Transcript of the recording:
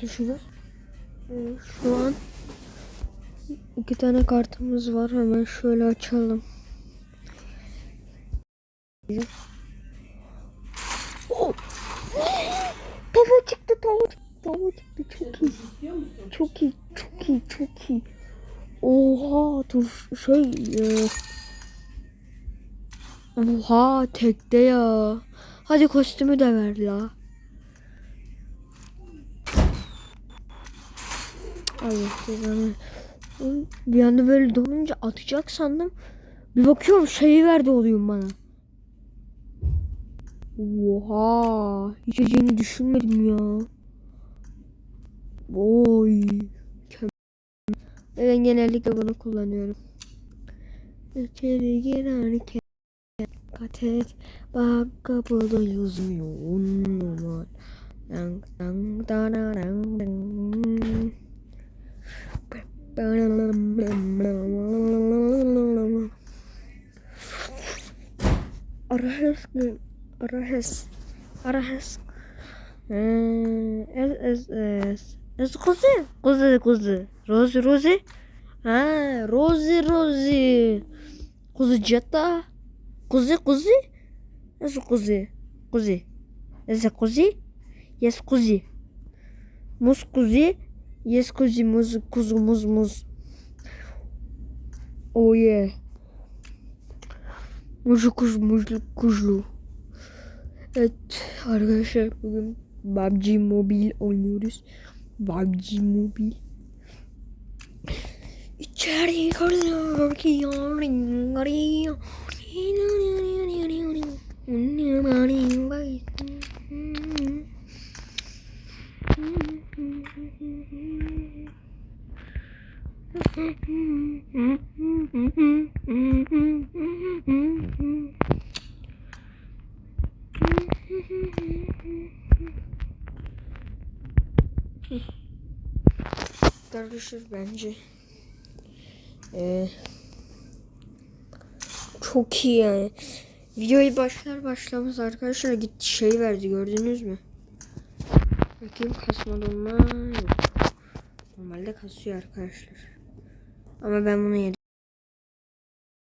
tuşunuz. Ee, şu an iki tane kartımız var. Hemen şöyle açalım. Oh! Çıktı, tava çıktı, tava çıktı. Çok iyi. Çok iyi, çok iyi, çok iyi. Oha, dur şey... E... Oha, tekte ya. Hadi kostümü de ver la. Allah cezanı. Bir anda böyle donunca atacak sandım. Bir bakıyorum şeyi verdi oluyorum bana. Oha. Hiç yeni düşünmedim ya. Oy. Ben genellikle bunu kullanıyorum. İçeri girerken dikkat et. Bak kapıda numara. Dang dang dang dang dang. Arahes Arahes Arahes Es es es Es kuzu. Kuzu kuzu. Rozi Rozi. Ha Rozi Rozi. Kuzu Jetta. Kuzu kuzu Es kuzu Kuzu Es kuzu Yes kuzu Mus kuzu Yes kuzu muz kuzu muz muz Oh yeah Mucu kuş mucu kuşlu. Evet arkadaşlar bugün PUBG Mobile oynuyoruz. PUBG Mobile. İçeri kalıyor ki yarın Kardeşler bence. Ee, çok iyi yani. Videoyu başlar başlamaz arkadaşlar gitti şey verdi gördünüz mü? Bakayım kasma dolma. Normalde kasıyor arkadaşlar. Ama ben bunu yedim.